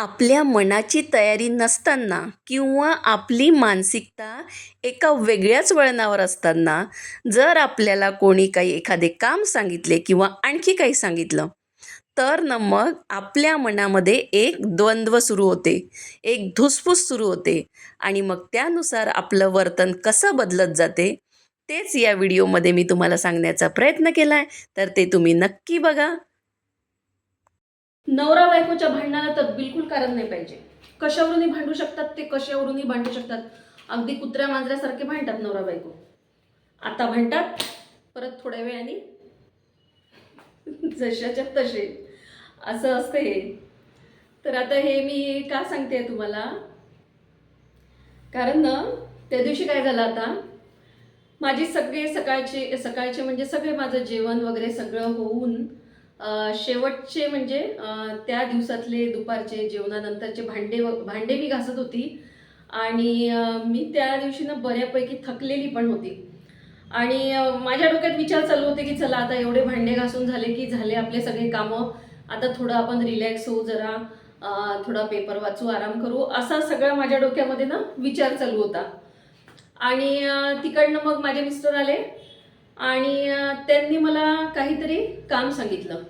आपल्या मनाची तयारी नसताना किंवा आपली मानसिकता एका वेगळ्याच वळणावर असताना जर आपल्याला कोणी काही एखादे काम सांगितले किंवा आणखी काही सांगितलं तर न मग आपल्या मनामध्ये एक द्वंद्व सुरू होते एक धुसफूस सुरू होते आणि मग त्यानुसार आपलं वर्तन कसं बदलत जाते तेच या व्हिडिओमध्ये मी तुम्हाला सांगण्याचा प्रयत्न केला आहे तर ते तुम्ही नक्की बघा. नवरा बायकोच्या भांडणाला तर बिलकुल कारण नाही पाहिजे. कशावरूनही भांडू शकतात ते कशावरूनही भांडू शकतात. अगदी कुत्र्या मांजऱ्यासारखे भांडतात नवरा बायको. आता भांडतात परत थोड्या वेळाने जशाच्या तसे. असं असतं हे. तर आता हे मी का सांगते तुम्हाला? कारण ना त्या दिवशी काय झालं आता? माझी सगळे सकाळचे सकाळचे म्हणजे सगळे माझं जेवण वगैरे सगळं होऊन शेवटचे म्हणजे त्या दिवसातले दुपारचे जेवणानंतरचे भांडे व- भांडे मी घासत होती. आणि मी त्या दिवशी ना बऱ्यापैकी थकलेली पण होती. आणि माझ्या डोक्यात विचार चालू होते की चला आता एवढे भांडे घासून झाले की झाले आपले सगळे कामं. आता थोडं आपण रिलॅक्स होऊ जरा. थोडा पेपर वाचू आराम करू. असा सगळा माझ्या डोक्यामध्ये ना विचार चालू होता. आणि तिकडनं मग माझे मिस्टर आले. आणि त्यांनी मला काहीतरी काम सांगितलं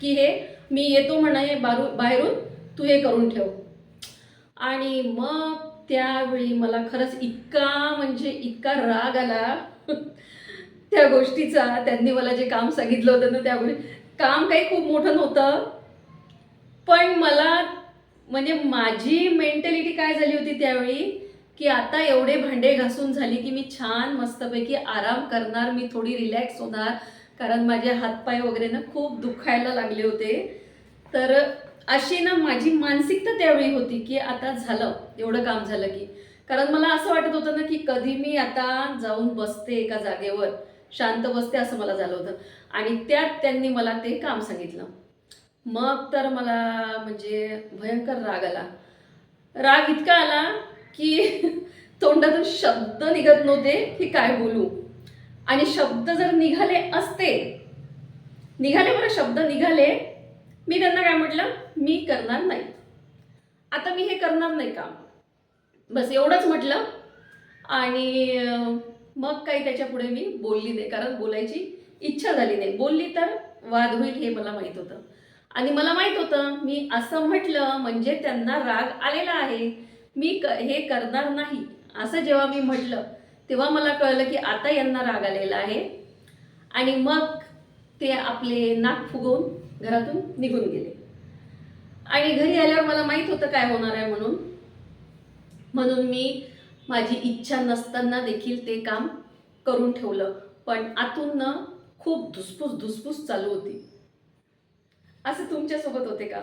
की हे मी येतो म्हणाय बारू बाहेरून तू हे करून ठेव. आणि मग त्यावेळी मला खरंच इतका म्हणजे इतका राग आला त्या गोष्टीचा. त्यांनी मला जे काम सांगितलं होतं ना त्या गोष्टी काम काही खूप मोठं नव्हतं. पण मला म्हणजे माझी मेंटॅलिटी काय झाली होती त्यावेळी की आता एवढे भांडे घासून झाली की मी छान मस्तपैकी आराम करणार मी थोडी रिलॅक्स होणार. कारण माझे हातपाय वगैरे ना खूप दुखायला लागले होते. तर अशी ना माझी मानसिकता त्यावेळी होती की आता झालं एवढं काम झालं की. कारण मला असं वाटत होतं ना की कधी मी आता जाऊन बसते एका जागेवर शांत बसते असं मला झालं होतं. आणि त्यात त्यांनी मला ते काम सांगितलं. मग तर मला म्हणजे भयंकर राग आला. राग इतका आला की तोंडातून शब्द निघत नव्हते की काय बोलू. आणि शब्द जर निघाले असते निघाले बरं शब्द निघाले मी त्यांना काय म्हटलं? मी करणार नाही. आता मी हे करणार नाही काम बस एवढंच म्हटलं. आणि मग काही त्याच्या पुढे मी बोलली नाही कारण बोलायची इच्छा झाली नाही. बोलली तर वाद होईल हे मला माहीत होतं. आणि मला माहीत होतं मी असं म्हटलं म्हणजे त्यांना राग आलेला आहे. मी क हे करणार नाही असं जेव्हा मी म्हटलं तेव्हा मला कळलं की आता यांना राग आलेला आहे. आणि मग ते आपले नाक फुगवून घरातून निघून गेले. आणि घरी आल्यावर मला माहीत होतं काय होणार आहे म्हणून. म्हणून मी माझी इच्छा नसताना देखील ते काम करून ठेवलं. पण आतून ना खूप धुसफूस धुसफूस चालू होती. असं तुमच्यासोबत होते का?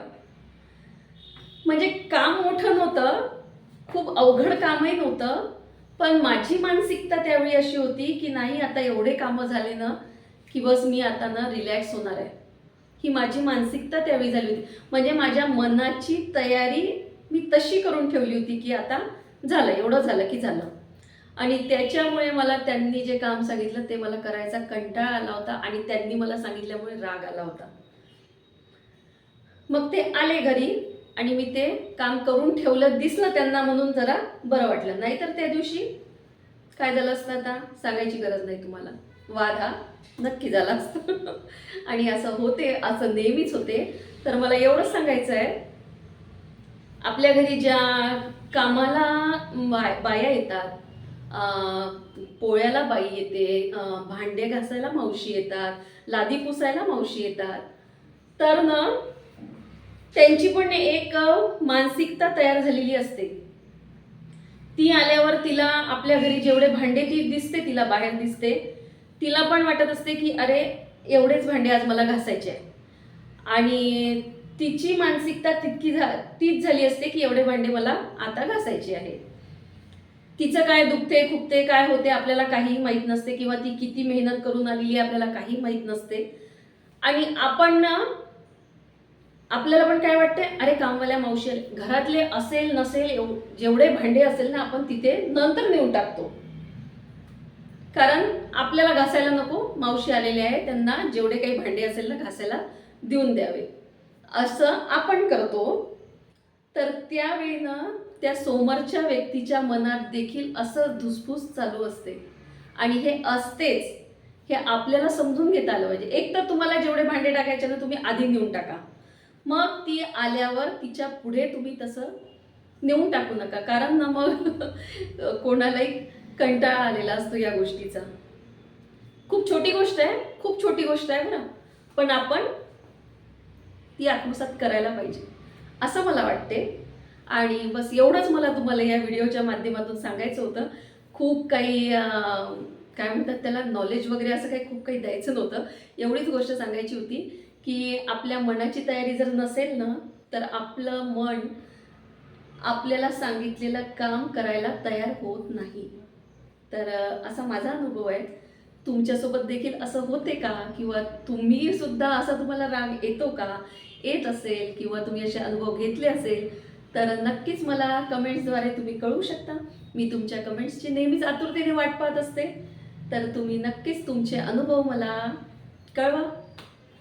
म्हणजे काम मोठं नव्हतं खूप अवघड कामही नव्हतं पण माझी मानसिकता त्यावेळी अशी होती की नाही आता एवढे कामं झाले ना की बस मी आता ना रिलॅक्स होणार आहे. ही माझी मानसिकता त्यावेळी झाली होती. म्हणजे माझ्या मनाची तयारी मी तशी करून ठेवली होती की आता झालं एवढं झालं की झालं. आणि त्याच्यामुळे मला त्यांनी जे काम सांगितलं ते मला करायचा कंटाळा आला होता आणि त्यांनी मला सांगितल्यामुळे राग आला होता. मग ते आले घरी आणि मी ते काम करून ठेवलं दिसलं त्यांना म्हणून जरा बरं वाटलं. नाहीतर त्या दिवशी काय झालं असतं आता? सांगायची गरज नाही तुम्हाला. वाद हा नक्की झाला असता. आणि असं होते असं नेहमीच होते. तर मला एवढंच सांगायचं आहे. आपल्या घरी ज्या कामाला बाय- बाया येतात पोळ्याला बाई येते भांडे घासायला मावशी येतात लादी पुसायला मावशी येतात तर ना त्यांची पण एक मानसिकता तयार झालेली असते. ती आल्यावर तिला आपल्या घरी जेवढे भांडे ती दिसते तिला बाहेर दिसते. तिला पण वाटत असते की अरे एवढेच भांडे आज मला घासायचे आहे आणि तिची मानसिकता तितकी झा तीच झाली असते की एवढे भांडे मला आता घासायचे आहे तिचं काय दुखते खुपते काय होते आपल्याला काहीही माहीत नसते किंवा ती किती मेहनत करून आलेली आहे आपल्याला काही माहीत नसते. आणि आपण ना आपल्याला पण काय वाटते अरे कामवाल्या मावशी घरातले असेल नसेल एव- जेवढे भांडे असेल ना आपण तिथे नंतर नेऊन टाकतो. कारण आपल्याला घासायला नको. मावशी आलेले आहे त्यांना जेवढे काही भांडे असेल ना घासायला देऊन द्यावे. असं आपण करतो. तर त्यावेळी ना त्या समोरच्या व्यक्तीच्या मनात देखील असं धुसफूस चालू असते. आणि हे असतेच. हे आपल्याला समजून घेता आलं पाहिजे. एक तर तुम्हाला जेवढे भांडे टाकायचे ना तुम्ही आधी नेऊन टाका. मग ती आल्यावर तिच्या पुढे तुम्ही तसं नेऊन टाकू नका. कारण ना मग कोणालाही कंटाळा आलेला असतो या गोष्टीचा. खूप छोटी गोष्ट आहे खूप छोटी गोष्ट आहे बरं. पण आपण ती आत्मसात करायला पाहिजे. असं मला वाटते. आणि बस एवढंच मला तुम्हाला या व्हिडिओच्या माध्यमातून सांगायचं होतं. खूप काही काय म्हणतात त्याला नॉलेज वगैरे असं काही खूप काही द्यायचं नव्हतं. एवढीच गोष्ट सांगायची होती. की आपल्या मनाची तयारी जर नसेल ना तर आपलं मन आपल्याला सांगितलेलं काम करायला तयार होत नाही. तर असा माझा अनुभव आहे. तुमच्यासोबत देखील असं होते का? किंवा तुम्ही सुद्धा असा तुम्हाला राग येतो का? येत असेल किंवा तुम्ही असे अनुभव घेतले असेल तर नक्कीच मला कमेंट्सद्वारे तुम्ही कळू शकता. मी तुमच्या कमेंट्सची नेहमीच आतुरतेने वाट पाहत असते. तर तुम्ही नक्कीच तुमचे अनुभव मला कळवा.